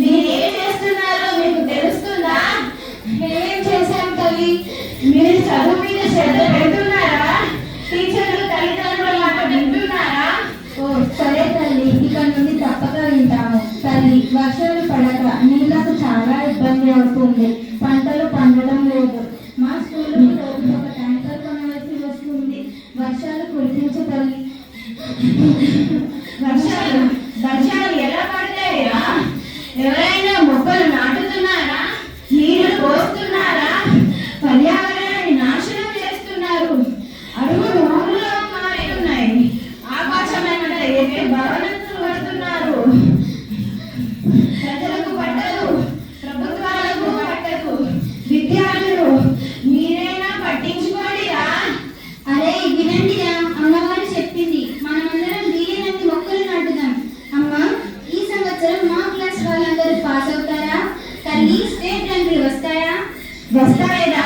మీరేం చేస్తున్నారో మీకు తెలుస్తుందా? మేమేం మీరు చదువు మీద శ్రద్ధ పెడుతున్నారా? టీచర్లు తల్లిదండ్రులు వర్షాలు పడక నీళ్ళకు చాలా ఇబ్బంది అవుతుంది. పంటలు పండడం లేదు. మా స్కూల్లో రోజు ఒక ట్యాంకర్ కొనవలసి వస్తుంది. వర్షాలు కురిపించగలి వర్షాలు వర్షాలు ఎలా పడతాయా? ఎవరైనా తల్లి స్టేట్ ర్యాంకులు వస్తాయా? వస్తాయిరా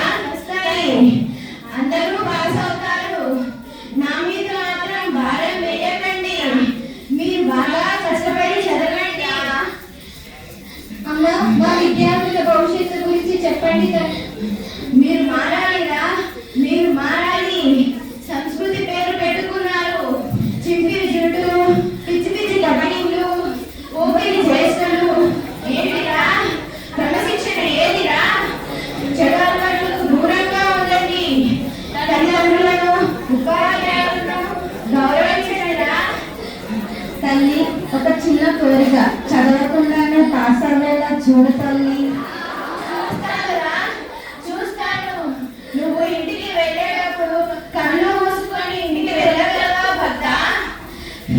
అవ్వేలా చూడు తల్లి? చూస్తానురా, చూస్తాను. నువ్వు ఇంటికి వెళ్ళేటప్పుడు కళ్ళు మూసుకొని ఇంటికి వెళ్ళగలవా భర్త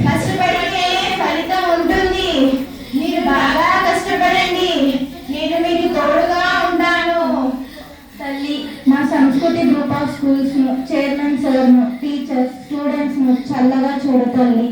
కష్టపడితే ఫలితం ఉంటుంది. మీరు బాగా కష్టపడండి. నేను మీకు తోడుగా ఉంటాను. తల్లి మా సంస్కృతి గ్రూప్ ఆఫ్ స్కూల్స్ను చైర్మన్ సార్ను టీచర్స్ స్టూడెంట్స్ను చల్లగా చూడు తల్లి.